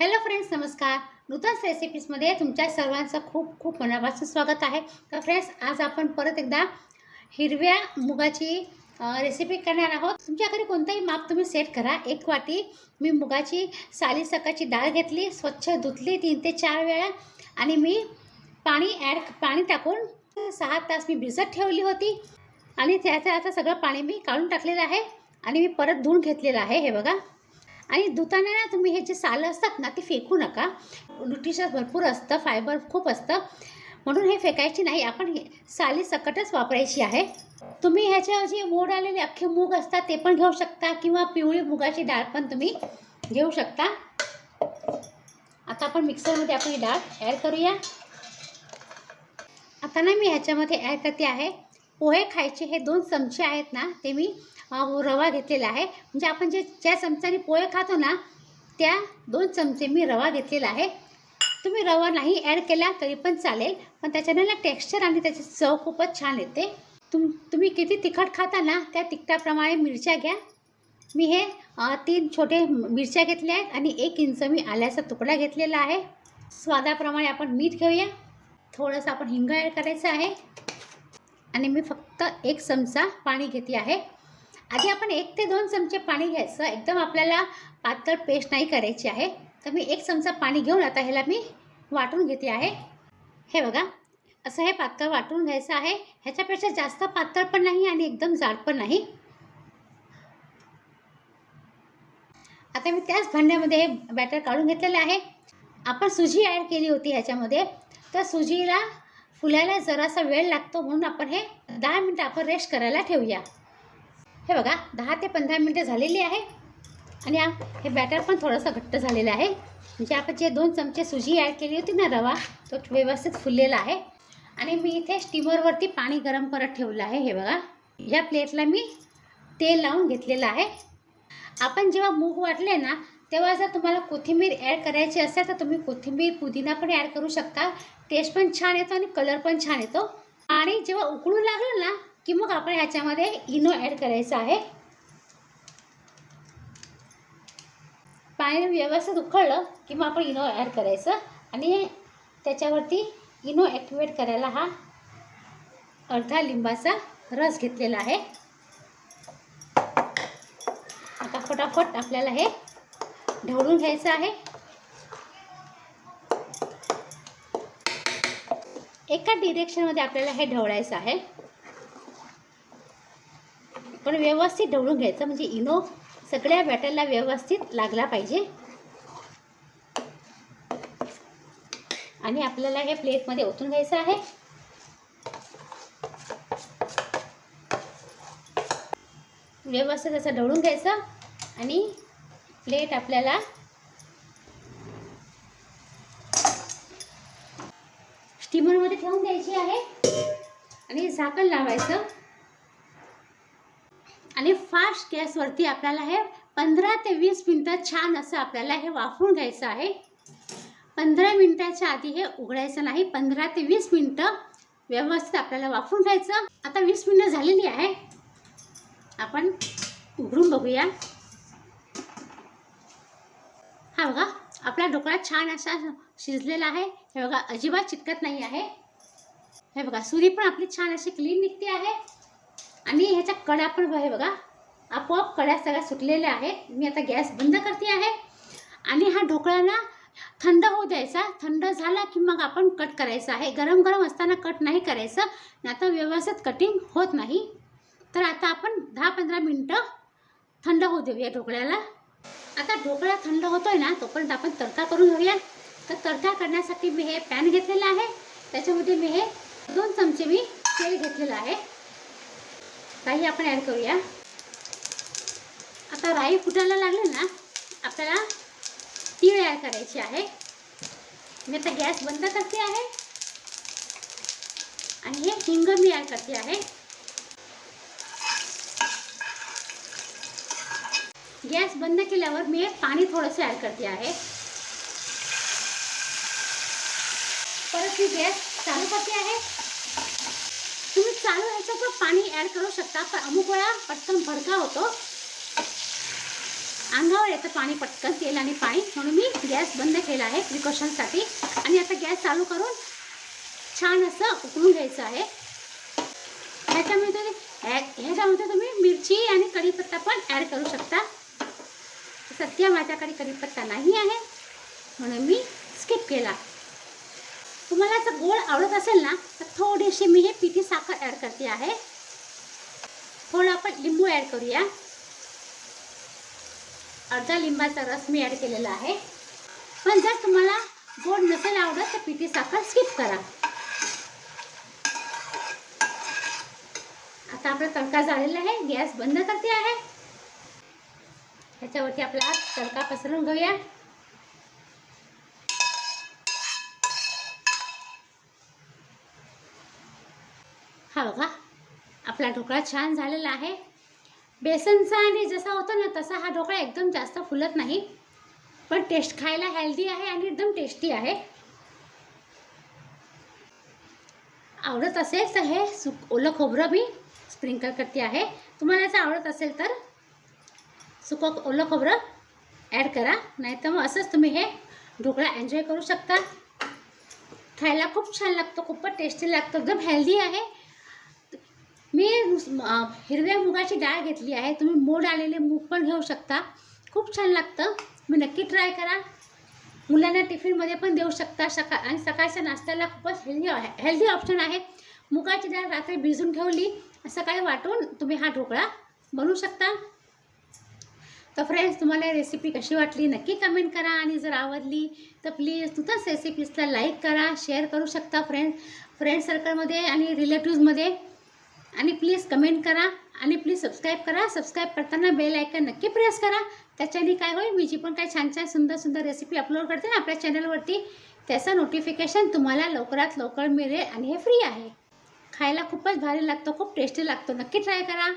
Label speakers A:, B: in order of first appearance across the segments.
A: Hello friends नमस्कार. नूतन रेसिपीजमध्ये तुमच्या सर्वांचं खूप खूप मनापासून स्वागत आहे. तर फ्रेंड्स आज आपण परत एकदा हिरव्या मुगाची रेसिपी करणार आहोत. तुमच्याकडे कोणतंही माप तुम्ही सेट करा. एक वाटी मी मुगाची साली सकाळची डाळ घेतली स्वच्छ धुतली तीन ते चार वेळा आणि मी पाणी ॲड पाणी टाकून सहा तास मी भिजत ठेवली होती. आणि त्याचं आता सगळं पाणी मी काढून टाकलेलं आहे आणि मी परत धुवून घेतलेलं आहे. हे बघा. आणि धुताना ना तुम्ही हे जे सालं असतात ना ते फेकू नका. न्यूट्रिशन्स भरपूर असतं फायबर खूप असतं. म्हणून हे फेकायची नाही. आपण साली सकटच वापरायची आहे. तुम्ही ह्याच्या जे मोड आलेले अख्खे मूग असतात ते पण घेऊ शकता किंवा पिवळी मुगाची डाळ पण तुम्ही घेऊ शकता. आता आपण मिक्सरमध्ये आपण ही डाळ ॲड करूया. आता ना मी ह्याच्यामध्ये ॲड करते आहे. पोहे खायचे हे दोन चमचे आहेत ना ते मी रवा घेतलेला आहे. म्हणजे आपण जे ज्या चमच्याने पोहे खातो ना त्या दोन चमचे मी रवा घेतलेला आहे. तुम्ही रवा नाही ॲड केला तरी पण चालेल पण त्याच्याने ना टेक्स्चर आणि त्याची चव खूपच छान येते. तुम तुम्ही किती तिखट खाता ना त्या तिखटाप्रमाणे मिरच्या घ्या. मी हे तीन छोटे मिरच्या घेतल्या आहेत आणि एक इंच मी आल्याचा तुकडा घेतलेला आहे. स्वादाप्रमाणे आपण मीठ घेऊया. थोडंसं आपण हिंग ॲड करायचं आहे. आणि मी फक्त एक चमचा पाणी घेते आहे. आधी आपण एक ते दोन चमचे पाणी घ्यायचं. एकदम आपल्याला पातळ पेस्ट नाही करायची आहे. तर मी एक चमचा पाणी घेऊन आता ह्याला मी वाटून घेते आहे. हे बघा असं हे पातळ वाटून घ्यायचं आहे. ह्याच्यापेक्षा जास्त पातळ पण नाही आणि एकदम जाड पण नाही. आता मी त्याच भांड्यामध्ये हे बॅटर काढून घेतलेलं आहे. आपण सुजी ॲड केली होती ह्याच्यामध्ये. तर सुजीला फुलायला जरासा वेळ लागतो म्हणून आपण हे दहा मिनटं आपण रेस्ट करायला ठेवूया. हे बघा दहा ते पंधरा मिनटं झालेली आहे. आणि हे बॅटर पण थोडंसं घट्ट झालेलं आहे. म्हणजे आपण जे दोन चमचे सुजी ॲड केली होती ना रवा तो व्यवस्थित फुललेला आहे. आणि मी इथे स्टीमरवरती पाणी गरम करत ठेवलं आहे हे बघा. या प्लेटला मी तेल लावून घेतलेलं आहे. आपण जेव्हा मूग वाटले ना तेव्हा जर तुम्हाला कोथिंबीर ॲड करायची असेल तर तुम्ही कोथिंबीर पुदिना पण ॲड करू शकता. टेस्ट पण छान येतो आणि कलर पण छान येतो. आणि जेव्हा उकळू लागलं ना की मग आपण ह्याच्यामध्ये इनो ॲड करायचं आहे. पाणी व्यवस्थित उकळलं की मग आपण इनो ॲड करायचं. आणि त्याच्यावरती इनो ॲक्टिवेट करायला हा अर्धा लिंबाचा रस घेतलेला आहे. आता फटाफट आपल्याला हे ढवळून घ्यायचं आहे. एका डिरेक्शनमध्ये आपल्याला हे ढवळायचं आहे. पण व्यवस्थित ढवळून घ्यायचं म्हणजे इनो सगळ्या बॅटरला व्यवस्थित लागला पाहिजे. आणि आपल्याला हे प्लेटमध्ये ओतून घ्यायचं आहे. व्यवस्थित असं ढवळून घ्यायचं आणि प्लेट आपल्याला स्टीमरमध्ये ठेवून द्यायची आहे. आणि झाकण लावायचं. आणि फास्ट गॅसवरती आपल्याला हे पंधरा ते वीस मिनटं छान असं आपल्याला हे वाफून घ्यायचं आहे. पंधरा मिनटाच्या आधी हे उघडायचं नाही. पंधरा ते वीस मिनटं व्यवस्थित आपल्याला वाफून घ्यायचं. आता वीस मिनटं झालेली आहे. आपण उघडून बघूया. हा बघा आपला ढोकळा छान असा शिजलेला आहे. हे बघा अजिबात चिटकत नाही आहे. हे बघा सुरी पण आपली छान अशी क्लीन निघते आहे. आणि ह्याच्या कड्या पण हे बघा आपोआप कड्या सगळ्या सुटलेल्या आहेत. मी आता गॅस बंद करते आहे. आणि हा ढोकळा ना थंड होऊ द्यायचा. थंड झाला की मग आपण कट करायचा आहे. गरम गरम असताना कट नाही करायचं. नाही आता व्यवस्थित कटिंग होत नाही. तर आता आपण दहा पंधरा मिनटं थंड होऊ देऊया ढोकळ्याला. आता ढोकळा थंड होतोय ना तोपर्यंत आपण तडका करून घेऊया. तर तडका करण्यासाठी मी हे पॅन घेतलेलं आहे. त्याच्यामध्ये मी हे दोन चमचे मी तेल घेतलेलं आहे. राई आपण ॲड करूया. आता राई फुटायला लागले ना आपल्याला तीळ ॲड करायची आहे. मी आता गॅस बंद करते आहे. आणि हे हिंग मी ॲड करते आहे. गॅस बंद केल्यावर मी पाणी थोडंसं ॲड करते आहे. परत मी गॅस चालू करते आहे. तुम्ही चालू ह्याच्यात पाणी ॲड करू शकता पण अमुक वेळा पटकन भडका होतो. अंगावर येतं पाणी पटकन तेल आणि पाणी. म्हणून मी गॅस बंद केला आहे प्रिकॉशनसाठी. आणि आता गॅस चालू करून छान असं उकळून घ्यायचं आहे. ह्याच्यामध्ये ह्याच्यामध्ये तुम्ही मिरची आणि कढीपत्ता पण ॲड करू शकता. सध्या माझ्याकडे कढीपत्ता नाही आहे म्हणून मी स्किप केला. तुम्हाला जर गोड आवडत असेल ना तर थोडीशी मी हे पिठी साखर ॲड करते आहे. थोडं आपण लिंबू ॲड करूया. अर्धा लिंबाचा रस मी ॲड केलेला आहे. पण जर तुम्हाला गोड नसेल आवडत तर पिठी साखर स्किप करा. आता आपला तडका झालेला आहे गॅस बंद करते आहे. ह्याच्यावरती आपला तडका पसरून घेऊया. हा बघा आपला ढोकळा छान झालेला आहे. बेसनचा आणि जसा होतो ना तसा हा ढोकळा एकदम जास्त फुलत नाही. पण टेस्ट खायला हेल्दी आहे आणि एकदम टेस्टी आहे. आवडत असेल तर हे सुक ओलं खोबरं मी स्प्रिंकल करते आहे. तुम्हाला याचं आवडत असेल तर सुकं ओलं खोबरं ॲड करा. नाहीतर मग असंच तुम्ही हे ढोकळा एन्जॉय करू शकता. खायला खूप छान लागतो खूपच टेस्टी लागतो एकदम हेल्दी आहे. मी हिरव्या मुगाची डाळ घेतली आहे. तुम्ही मोड आलेले मूग पण घेऊ शकता. खूप छान लागतं. मी नक्की ट्राय करा. मुलांना टिफिनमध्ये पण देऊ शकता. सकाळ आणि सकाळच्या नाश्त्याला खूपच हेल्दी हेल्दी ऑप्शन आहे. मुगाची डाळ रात्री भिजून ठेवली. सकाळी वाटून तुम्ही हा ढोकळा बनवू शकता. तर फ्रेंड्स तुम्हाला रेसिपी कशी वाटली? नक्की कमेंट करा. आणि जर आवडली तर प्लीज तुझ्याच रेसिपीजला लाईक करा शेअर करू शकता फ्रेंड फ्रेंड सर्कलमध्ये आणि रिलेटिव्समध्ये आणि प्लीज कमेंट करा. आणि प्लीज सबस्क्राईब करा. सबस्क्राईब करताना बेल आयकन नक्की प्रेस करा. त्याच्याने काय होईल? मी जी पण काय छान छान सुंदर सुंदर रेसिपी अपलोड करते ना आपल्या चॅनलवरती त्याचं नोटिफिकेशन तुम्हाला लवकरात लवकर मिळेल आणि हे फ्री आहे. खायला खूपच भारी लागतो खूप टेस्टी लागतो. नक्की ट्राय करा.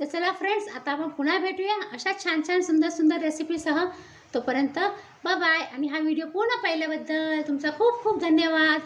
A: तर चला फ्रेंड्स आता आपण पुन्हा भेटूया अशा छान छान सुंदर सुंदर रेसिपीसह तोपर्यंत बाय आणि हा व्हिडिओ पूर्ण पाहिल्याबद्दल तुमचा खूप खूप धन्यवाद.